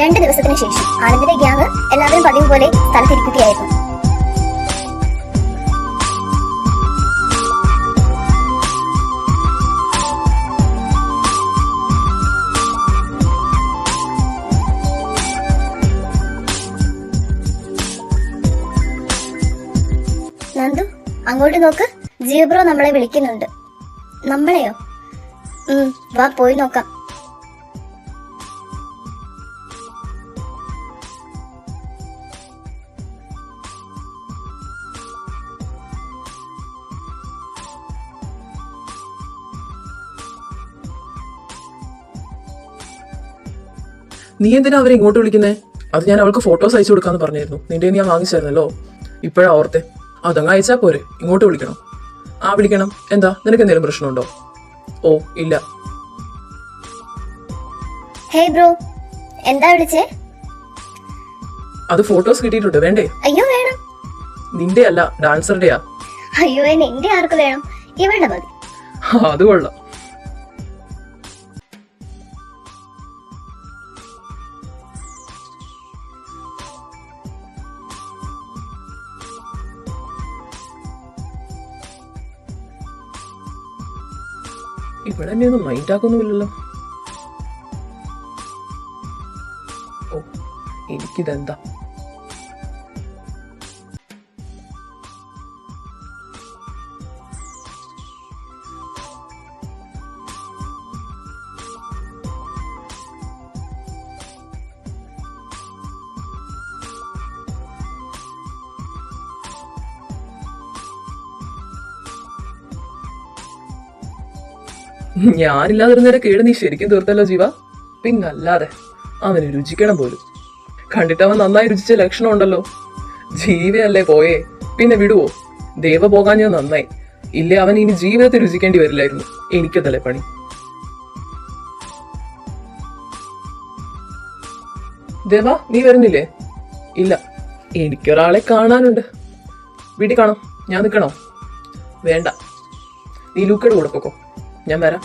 രണ്ട് ദിവസത്തിന് ശേഷം ആനന്ദിന്റെ ഗ്യാങ് എല്ലാവരും പതിവ് പോലെ സ്ഥലത്തിരിക്കുകയായിരുന്നു. നന്ദു അങ്ങോട്ട് നോക്ക്. ജിയോബ്രോ നമ്മളെ വിളിക്കുന്നുണ്ട്. നമ്മളെയോ? വാ പോയി നോക്കാം. നീ എന്തിനാ അവരെ ഇങ്ങോട്ട് വിളിക്കുന്നേ? അത് ഞാൻ അവൾക്ക് ഫോട്ടോസ് അയച്ചു കൊടുക്കാന്ന് പറഞ്ഞിരുന്നു നിന്റെ ഞാൻ വാങ്ങിച്ചായിരുന്നല്ലോ ഇപ്പോഴാ ഓർത്തെ. അതങ്ങ് അയച്ചാ പോരെ. ഇങ്ങോട്ട് വിളിക്കണം. ആ വിളിക്കണം. എന്താ? നിനക്ക് എന്തെങ്കിലും പ്രശ്നമുണ്ടോ? ഓ ഇല്ല. ഹേ ബ്രോ എന്താ വിളിച്ചേ? അത് ഫോട്ടോസ് കിട്ടിയിട്ടുണ്ട്. വേണ്ടേ? അയ്യോ വേണം. നിന്റെ അല്ല ഡാൻസറുടെയാ. അയ്യോ എന്റെ ആർക്ക് വേണം. ഇവളുടെ മതി. അത് കൊള്ളാം. ഇവിടെ എന്നെ ഒന്നും മൈൻഡ് ആക്കൊന്നുമില്ലല്ലോ ഓ എനിക്കിതെന്താ? ഞാനില്ലാതിരുന്നേരെ കേട് നീ ശരിക്കും തീർത്തല്ലോ ജീവ. പിന്നല്ലാതെ അവന് രുചിക്കണം പോലും. കണ്ടിട്ട് അവൻ നന്നായി രുചിച്ച ലക്ഷണം ഉണ്ടല്ലോ. ജീവയല്ലേ പോയേ. പിന്നെ വിടുവോ? ദേവ പോകാൻ ഞാൻ നന്നായി. ഇല്ലേ അവൻ ഇനി ജീവിതത്തിൽ രുചിക്കേണ്ടി വരില്ലായിരുന്നു. എനിക്കതല്ലേ പണി. ദേവ നീ വരുന്നില്ലേ? ഇല്ല. എനിക്കൊരാളെ കാണാനുണ്ട്. വീട്ടിൽ കാണാം. ഞാൻ നിൽക്കണോ? വേണ്ട. നീ ലൂക്കയുടെ കൂടെ പോക്കോ. ഞാൻ വരാം.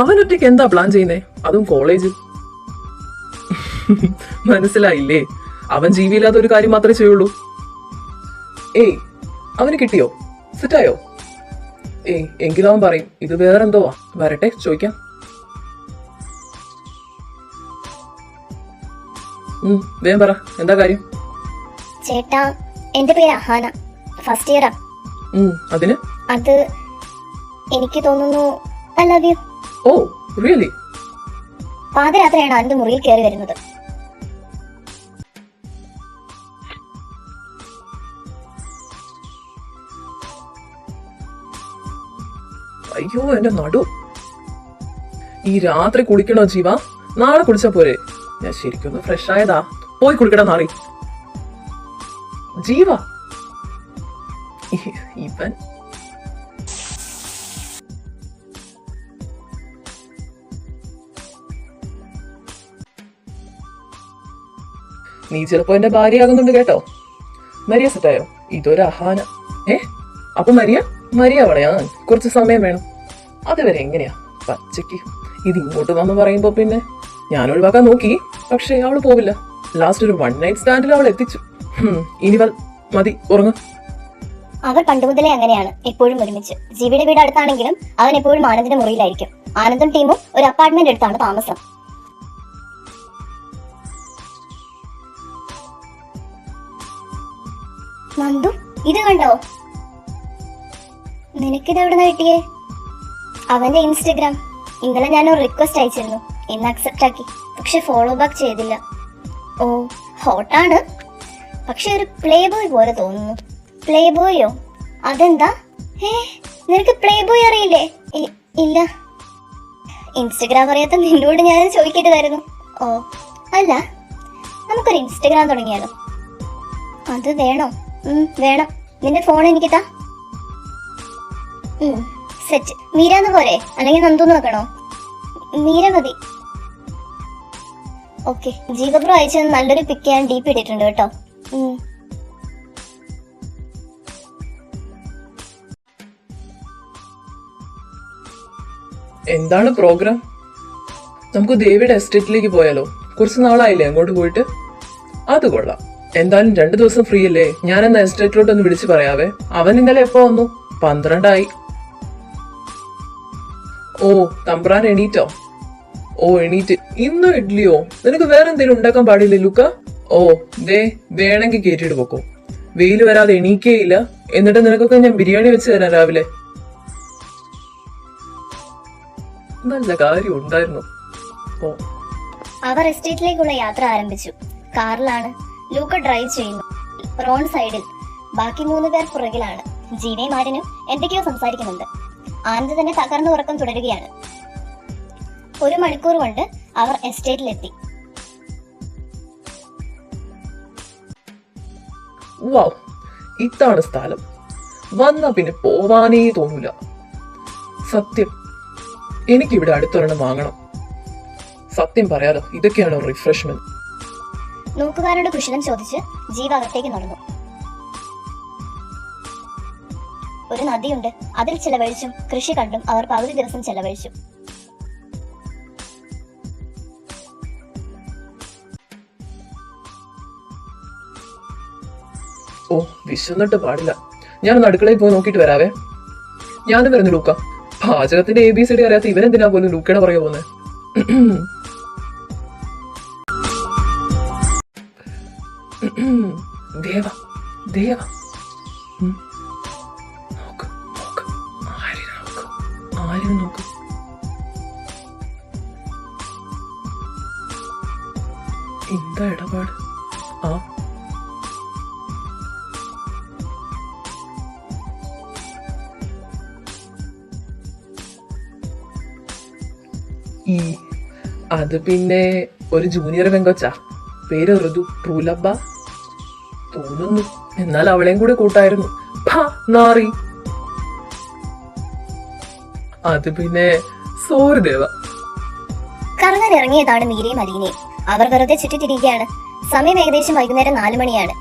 അവൻ ഒറ്റയ്ക്ക് എന്താ പ്ലാൻ ചെയ്യുന്നേ? അതും കോളേജ് മനസ്സിലായില്ലേ? അവൻ ജീവിയില്ലാത്ത ഒരു കാര്യം മാത്രമേ ചെയ്യുള്ളൂ. ഏയ് അവന് കിട്ടിയോ? സെറ്റായോ ഏയ് എങ്കിലും അവൻ പറയും ഇത് വേറെ എന്തോ വരട്ടെ ചോദിക്കാം. വേഗം പറ എന്താ കാര്യം? ചേട്ടാ എന്റെ പേര് അഹാന. ഫസ്റ്റ് ഇയറാ അതിന്? അത് എനിക്ക് തോന്നുന്നു I love you oh really പാതിരാത്രിയാണ് അവന്റെ മുറിയിൽ കയറി വരുന്നത്. അയ്യോ എന്റെ നടു. ഈ രാത്രി കുളിക്കണോ ജീവ? നാളെ കുളിച്ചാ പോരെ. ഞാൻ ശരിക്കും ഫ്രഷ് ആയതാ. പോയി കുളിക്കടാ നാളെ. ജീവ നീ ചിലപ്പോ എന്റെ ഭാര്യയാകുന്നുണ്ട് കേട്ടോ. മരിയ സെറ്റായോ? ഇതൊരു അഹാന. ഏ? അപ്പൊ മരിയ? മരിയ വളയാൻ കുറച്ച് സമയം വേണം. അതുവരെ എങ്ങനെയാ? പച്ചയ്ക്ക്. ഇത് ഇങ്ങോട്ട് വന്ന് പറയുമ്പോ പിന്നെ ഞാൻ ഒഴിവാക്കാൻ നോക്കി. പക്ഷേ അവൾ പോവില്ല. ലാസ്റ്റ് ഒരു വൺ നൈറ്റ് സ്റ്റാൻഡിൽ അവൾ എത്തിച്ചു. ഇനി മതി ഉറങ്ങ. അവർ പണ്ട് മുതലേ അങ്ങനെയാണ്. എപ്പോഴും ഒരുമിച്ച്. ജീവിയുടെ വീട് അടുത്താണെങ്കിലും അവൻ എപ്പോഴും ആനന്ദിന്റെ മുറിയിലായിരിക്കും. ആനന്ദും ടീമും ഒരു അപ്പാർട്ട്മെന്റ് എടുത്താണ് താമസം. നന്ദു ഇത് കണ്ടോ? നിനക്കിത് എവിടെ നിന്ന് കിട്ടിയേ? അവന്റെ ഇൻസ്റ്റഗ്രാം. ഇന്നലെ ഞാൻ ഒരു റിക്വസ്റ്റ് അയച്ചിരുന്നു. ഇന്ന് അക്സെപ്റ്റ് ആക്കി. പക്ഷെ ഫോളോ ബാക്ക് ചെയ്തില്ല. ഓ ഹോട്ടാണ് പക്ഷെ ഒരു പ്ലേ ബോയ് പോലെ തോന്നുന്നു. പ്ലേ ബോയോ അതെന്താ? ഏ നിനക്ക് പ്ലേ ബോയ് അറിയില്ലേ ഇല്ല. ഇൻസ്റ്റഗ്രാം അറിയാത്ത നിന്നോട് ഞാൻ ചോദിക്കേണ്ടതായിരുന്നു ഓ അല്ല. നമുക്കൊരു ഇൻസ്റ്റഗ്രാം തുടങ്ങിയാലോ. അത് വേണോ? വേണം. നിന്റെ ഫോൺ എനിക്ക് താ സെറ്റ് മീര എന്ന് പോരെ? അല്ലെങ്കിൽ നന്ദു നോക്കണോ മീര മതി. ഓക്കെ. ജീവബ്രോ അയച്ച നല്ലൊരു പിക്ക് ഞാൻ ഡീപ്പ് ഇട്ടിട്ടുണ്ട് കേട്ടോ. എന്താണ് പ്രോഗ്രാം നമുക്ക് ദേവിയുടെ എസ്റ്റേറ്റിലേക്ക് പോയാലോ. കുറച്ച് നാളായില്ലേ അങ്ങോട്ട് പോയിട്ട്? അത് കൊള്ളാം. എന്തായാലും രണ്ടു ദിവസം ഫ്രീ അല്ലേ ഞാൻ എന്ന എസ്റ്റേറ്റിലോട്ട് ഒന്ന് വിളിച്ചു പറയാവേ. അവൻ ഇന്നലെ എപ്പോ വന്നു? പന്ത്രണ്ടായി. ഓ തമ്പ്രാൻ എണീറ്റോ? ഓ എണീറ്റ്. ഇന്നും ഇഡ്ലിയോ? നിനക്ക് വേറെ എന്തെങ്കിലും ഉണ്ടാക്കാൻ പാടില്ലേ ലുക്ക? ഓ ദേ വേണമെങ്കിൽ കയറ്റിട്ട് പോക്കോ. വെയിൽ വരാതെ എണീക്കേയില്ല. എന്നിട്ട് നിനക്കൊക്കെ ഞാൻ ബിരിയാണി വെച്ച് തരാം രാവിലെ. നല്ല കാര്യം ഉണ്ടായിരുന്നു. ഓ. അവർ എസ്റ്റേറ്റിലേക്കുള്ള യാത്ര ആരംഭിച്ചു. കാറിലാണ്. ലൂക്ക ഡ്രൈവ് ചെയ്യുന്നു. റോൺ സൈഡിൽ ബാക്കി മൂന്ന് പേർ പുറകിലാണ്. ജീനെ മാരനും എന്തൊക്കെയോ സംസാരിക്കുന്നുണ്ട്. ആനന്ദ് തന്നെ തകർന്ന ഉറക്കം തുടരുകയാണ്. ഒരു മണിക്കൂർ കൊണ്ട് അവർ എസ്റ്റേറ്റിലെത്തി എത്തി. ഇതാണ് സ്ഥലം. വന്നാ പിന്നെ പോവാനേ തോന്നൂല. സത്യം എനിക്കിവിടെ അടുത്തൊരെണ്ണം വാങ്ങണം. സത്യം പറയാലോ ഇതൊക്കെയാണോ റിഫ്രഷ്മെന്റ് നോക്കുകാരോട് കുശലം ചോദിച്ച് ജീവ അകത്തേക്ക് നടന്നു ഒരു നദിയുണ്ട്. അതിൽ ചെലവഴിച്ചും കൃഷി കണ്ടും അവർ പകുതി ദിവസം ചെലവഴിച്ചു. ഓ വിശന്നിട്ട് പാടില്ല. ഞാനൊന്ന് അടുക്കളയിൽ പോയി നോക്കിയിട്ട് വരാവേ. ഞാനും വരുന്നു ലൂക്ക. പാചകത്തിന്റെ എ ബി സി ഡി അറിയാത്ത ഇവരെന്തിനാ പോലും ലൂക്കയുടെ പറയാ പോകുന്നത് ദേവ. നോക്ക് നോക്ക്. ആര്യനെ നോക്ക്? ആര്യനെ നോക്ക്? എന്താ ഇടപാട്? ആ. ഈ അത് പിന്നെ ഒരു ജൂനിയർ പെങ്കൊച്ച. പേര് ഋതു. ട്രൂലബ്ബ തോന്നുന്നു. എന്നാൽ അവളെയും കൂടെ കൂട്ടായിരുന്നു. നാറി. അത് പിന്നെ സോറി ദേവ കറങ്ങാൻ ഇറങ്ങിയതാണ് മീരയും അലീനയും. അവർ വെറുതെ ചുറ്റിത്തിരിക്കുകയാണ് സമയം ഏകദേശം വൈകുന്നേരം നാലു മണിയാണ്.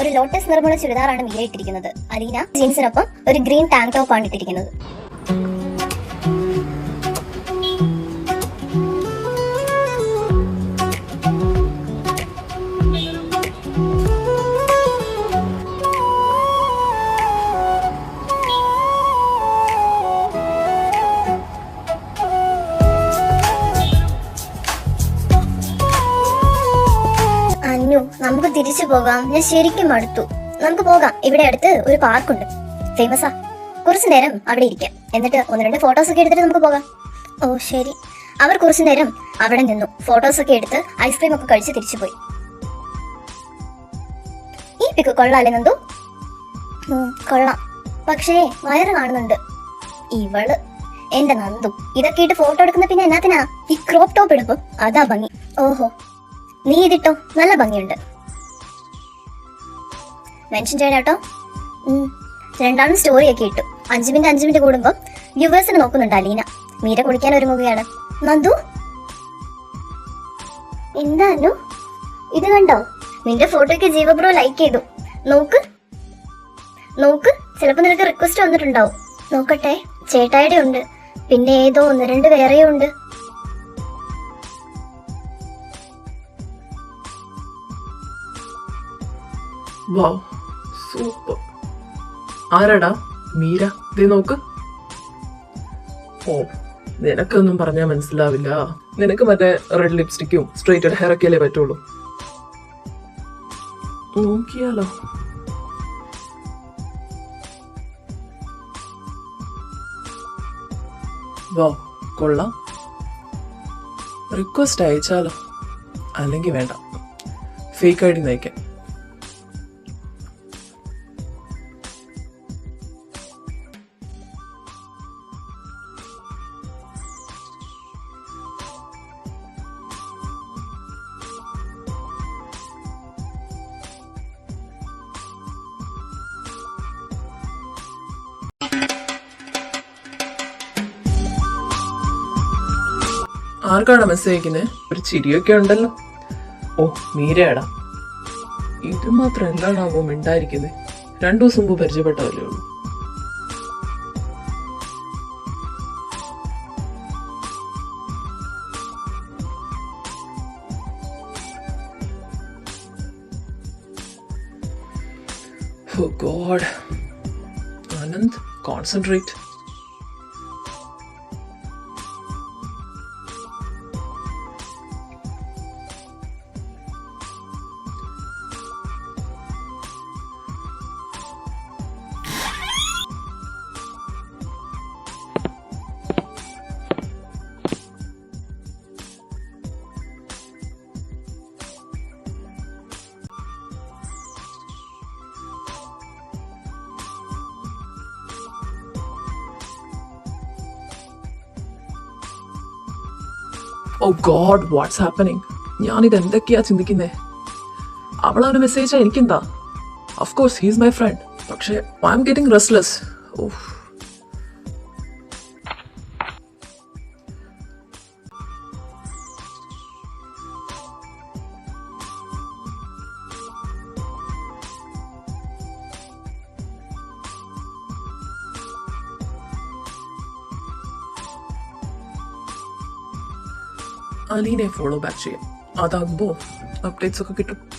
ഒരു ലോട്ടസ് നിറമുള്ള ചുരിദാറാണ് മീര ഇട്ടിരിക്കുന്നത്. അലീന ജീൻസിനൊപ്പം ഒരു ഗ്രീൻ ടാങ്ക് ടോപ്പാണ് ഇട്ടിരിക്കുന്നത്. തിരിച്ചു പോകാം. ഞാൻ ശരിക്കും അടുത്തു നമുക്ക് പോകാം. ഇവിടെ അടുത്ത് ഒരു പാർക്കുണ്ട് ഫേമസാ കുറച്ചു നേരം അവിടെ ഇരിക്കാം. എന്നിട്ട് ഒന്ന് രണ്ട് ഫോട്ടോസ് ഒക്കെ എടുത്തിട്ട് നമുക്ക് പോകാം. ഓ ശരി. അവർ കുറച്ചു നേരം അവിടെ നിന്നു. ഫോട്ടോസ് ഒക്കെ എടുത്ത് ഐസ്ക്രീം ഒക്കെ കഴിച്ച് തിരിച്ചു പോയി. ഈ പിക്ക് കൊള്ളാല്ലേ നന്ദു? കൊള്ളാം. പക്ഷേ വയറ് കാണുന്നുണ്ട്. ഇവൾ. എന്റെ നന്ദു. ഇതൊക്കെ ഇട്ട് ഫോട്ടോ എടുക്കുന്ന പിന്നെ എന്നാത്തിനാ? ഈ ക്രോപ്പ് ടോപ്പ് എടുക്കും അതാ ഭംഗി. ഓഹോ. നീ ഇതിട്ടോ? നല്ല ഭംഗിയുണ്ട്. മെൻഷൻ ചെയ്യണം കേട്ടോ രണ്ടാമത് രണ്ടാളും സ്റ്റോറി ഒക്കെ ഇട്ടു. അഞ്ചു മിനിറ്റ് അഞ്ചു മിനിറ്റ് കൂടുമ്പോൾ വ്യൂവേഴ്സിനെ നോക്കുന്നുണ്ട് അലീന. മീര കുടിക്കാൻ ഒരുങ്ങുകയാണ്. നന്ദു? എന്താ ഇത് കണ്ടോ? നിന്റെ ഫോട്ടോയ്ക്ക് ജീവബ്രോ ലൈക്ക് ചെയ്തു. നോക്ക്. നോക്ക്. ചിലപ്പോ നിനക്ക് റിക്വസ്റ്റ് വന്നിട്ടുണ്ടാവും. നോക്കട്ടെ. ചേട്ടായുടെ ഉണ്ട്. പിന്നെ ഏതോ ഒന്ന് രണ്ട് വേറെയും ഉണ്ട്. Wow super. ആരാടാ? മീര? ദേ നോക്ക്. ഓ നിനക്കൊന്നും പറഞ്ഞാൽ മനസ്സിലാവില്ല. നിനക്ക് മറ്റേ റെഡ് ലിപ്സ്റ്റിക്കും സ്ട്രേറ്റഡ് ഹെയർ ഒക്കെ അല്ലേ പറ്റുള്ളൂ? നോക്കിയാലോ. വോ കൊള്ളാം. റിക്വസ്റ്റ് അയച്ചാലോ? അല്ലെങ്കിൽ വേണ്ട. ഫേക്ക് ഐ ഡി നയിക്കാം ആർക്കാണ് മെസ്സേജ് അയക്കുന്നത് ഒരു ചിരിയൊക്കെ ഉണ്ടല്ലോ. ഓ മീരയാടാ. ഇത് മാത്രം എന്താണാവോ മിണ്ടായിരിക്കുന്നത് രണ്ടു ദിവസം മുമ്പ് പരിചയപ്പെട്ടതല്ലേ ഉള്ളൂ. God. God. Anand. Oh god what's happening ഞാനിത് എന്തൊക്കെയാ ചിന്തിക്കുന്നേ? അവൾ അവന് മെസ്സേജ് എനിക്കെന്താ? Of course he's my friend പക്ഷേ I M getting restless oh അലീനെ ഫോളോ ബാക്ക് ചെയ്യാം അതാകുമ്പോൾ അപ്ഡേറ്റ്സ് ഒക്കെ കിട്ടും.